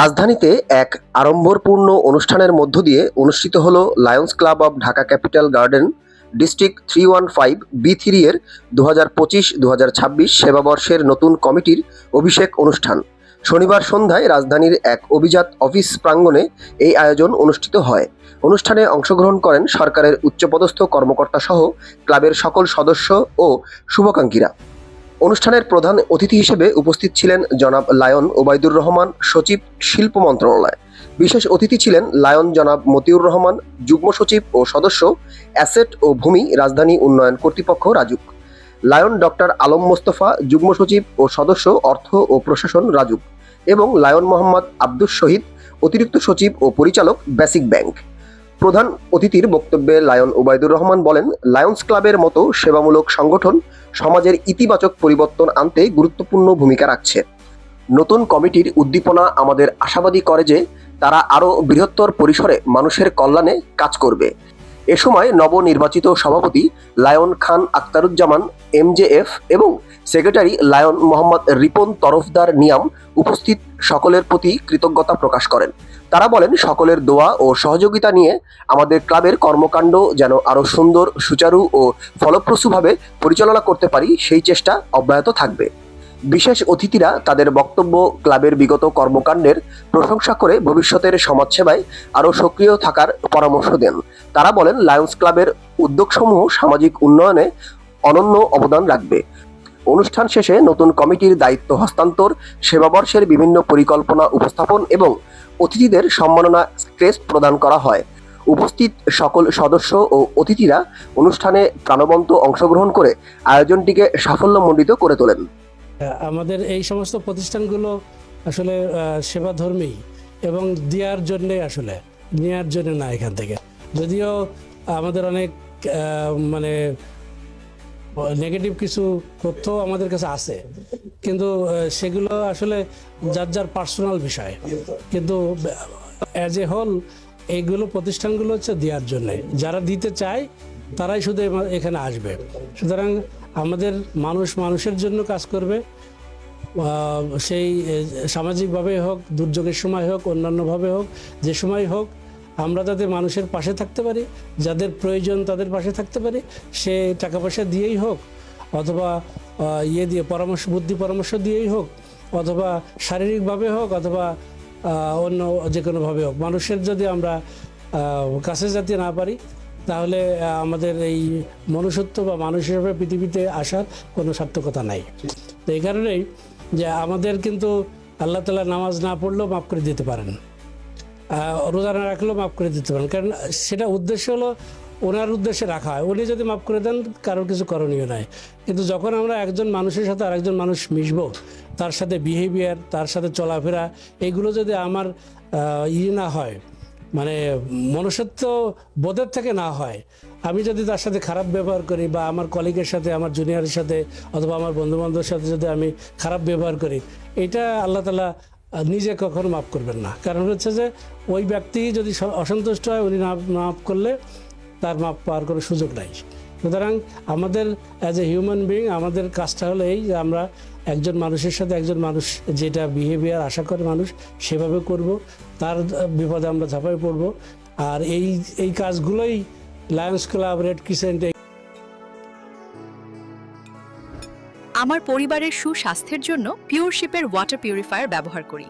রাজধানীতে এক আড়ম্বরপূর্ণ অনুষ্ঠানের মধ্য দিয়ে অনুষ্ঠিত হলো Lions Club of Dhaka Capital Garden, district three one five, B three এর দু হাজার পঁচিশ দু হাজার ছাব্বিশ সেবাবর্ষের নতুন কমিটির অভিষেক অনুষ্ঠান। শনিবার সন্ধ্যায় রাজধানীর এক অভিজাত অফিস প্রাঙ্গণে এই আয়োজন অনুষ্ঠিত হয়। অনুষ্ঠানে অংশগ্রহণ করেন সরকারের উচ্চপদস্থ কর্মকর্তা সহ ক্লাবের সকল সদস্য ও শুভাকাঙ্ক্ষীরা। অনুষ্ঠানের প্রধান অতিথি হিসেবে উপস্থিত ছিলেন জনাব লায়ন ওবায়দুর রহমান, সচিব শিল্প মন্ত্রণালয়। বিশেষ অতিথি ছিলেন লায়ন জনাব মতিউর রহমান, যুগ্ম সচিব ও সদস্য, অ্যাসেট ও ভূমি রাজধানী উন্নয়ন কর্তৃপক্ষ রাজুক। লায়ন ডক্টর আলম মোস্তফা, যুগ্ম সচিব ও সদস্য, অর্থ ও প্রশাসন রাজুক এবং লায়ন মোহাম্মদ আব্দুস শহীদ, অতিরিক্ত সচিব ও পরিচালক বেসিক ব্যাংক। প্রধান অতিথির বক্তব্যে লায়ন ওবায়দুর রহমান বলেন, লায়ন্স ক্লাবের মতো সেবামূলক সংগঠন সমাজের ইতিবাচক পরিবর্তন আনতে গুরুত্বপূর্ণ ভূমিকা রাখছে। নতুন কমিটির উদ্দীপনা আমাদের আশাবাদী করে যে তারা আরও বৃহত্তর পরিসরে মানুষের কল্যাণে কাজ করবে। এ সময় নবনির্বাচিত সভাপতি লায়ন খান আক্তারুজ্জামান এমজেএফ এবং সেক্রেটারি লায়ন মোহাম্মদ রিপন তরফদার নিয়াম উপস্থিত সকলের প্রতি কৃতজ্ঞতা প্রকাশ করেন। তারা বলেন, সকলের দোয়া ও সহযোগিতা নিয়ে আমাদের ক্লাবের কর্মকাণ্ড যেন আরও সুন্দর, সুচারু ও ফলপ্রসূভাবে পরিচালনা করতে পারি, সেই চেষ্টা অব্যাহত থাকবে। বিশেষ অতিথিরা তাদের বক্তব্য, ক্লাবের বিগত কর্মকাণ্ডের প্রশংসা করে ভবিষ্যতের সমাজসেবায় আরও সক্রিয় থাকার পরামর্শ দেন। তারা বলেন লায়ন্স ক্লাবের উদ্যোগসমূহ সামাজিক উন্নয়নে অনন্য অবদান রাখবে। অনুষ্ঠান শেষে নতুন কমিটির দায়িত্ব হস্তান্তর, সেবাবর্ষের বিভিন্ন পরিকল্পনা উপস্থাপন এবং অতিথিদের সম্মাননা ক্রেস্ট প্রদান করা হয়। উপস্থিত সকল সদস্য ও অতিথিরা অনুষ্ঠানে প্রাণবন্ত অংশগ্রহণ করে আয়োজনটিকে সাফল্যমণ্ডিত করে তোলেন। আমাদের এই সমস্ত প্রতিষ্ঠানগুলো আসলে সেবাধর্মী এবং দেওয়ার জন্যে আসলে নেওয়ার জন্য না এখান থেকে। যদিও আমাদের অনেক মানে নেগেটিভ কিছু তথ্য আমাদের কাছে আছে। কিন্তু সেগুলো আসলে যার যার পার্সোনাল বিষয়। কিন্তু অ্যাজ এ হোল এইগুলো প্রতিষ্ঠানগুলো হচ্ছে দেওয়ার জন্যে। যারা দিতে চায়, তারাই শুধু এখানে আসবে। সুতরাং আমাদের মানুষ মানুষের জন্য কাজ করবে। সেই সামাজিকভাবে হোক, দুর্যোগের সময় হোক, অন্যান্যভাবে হোক, যে সময় হোক আমরা যাতে মানুষের পাশে থাকতে পারি, যাদের প্রয়োজন তাদের পাশে থাকতে পারি, সে টাকা পয়সা দিয়েই হোক, অথবা ইয়ে দিয়ে পরামর্শ, বুদ্ধি পরামর্শ দিয়েই হোক, অথবা শারীরিকভাবে হোক, অথবা অন্য যে কোনোভাবে হোক। মানুষের যদি আমরা কাছে যেতে না পারি, তাহলে আমাদের এই মনুষ্যত্ব বা মানুষ হিসেবে পৃথিবীতে আসার কোনো সার্থকতা নাই। তো এই কারণেই যে আমাদের কিন্তু আল্লাহ তালা নামাজ না পড়লেও মাফ করে দিতে পারেন। রোজা না রাখলেও মাফ করে দিতে পারেন। কারণ সেটা উদ্দেশ্য হলো ওনার উদ্দেশ্যে রাখা হয়। উনি যদি মাফ করে দেন, কারোর কিছু করণীয় নাই। কিন্তু যখন আমরা একজন মানুষের সাথে আরেকজন মানুষ মিশবো, তার সাথে বিহেভিয়ার তার সাথে চলাফেরা, এগুলো যদি আমার ই না হয় মানে মনুষ্যত্ব বোধের থেকে না হয়, আমি যদি তার সাথে খারাপ ব্যবহার করি বা আমার কলিগের সাথে, আমার জুনিয়রের সাথে অথবা আমার বন্ধু বান্ধবের সাথে যদি আমি খারাপ ব্যবহার করি, এটা আল্লাহ তালা নিজে কখনো মাফ করবেন না। কারণ হচ্ছে যে, ওই ব্যক্তি যদি অসন্তুষ্ট হয়, উনি মাফ করলে তার মাপ পাওয়ার কোনো সুযোগ নাই। সুতরাং আমাদের অ্যাজ এ হিউম্যান বিং আমাদের কাজটা হলো এই যে আমরা একজন মানুষের সাথে একজন মানুষ যেটা বিহেভিয়ার আশা করে মানুষ, সেভাবে করব। তার বিপদে আমরা ঝাঁপাই পড়ব। আর এই এই কাজগুলোই লায়ন্স ক্লাব রেড ক্রিসেন্ট আমার পরিবারের সুস্বাস্থ্যের জন্য পিওরশিপের ওয়াটার পিউরিফায়ার ব্যবহার করি।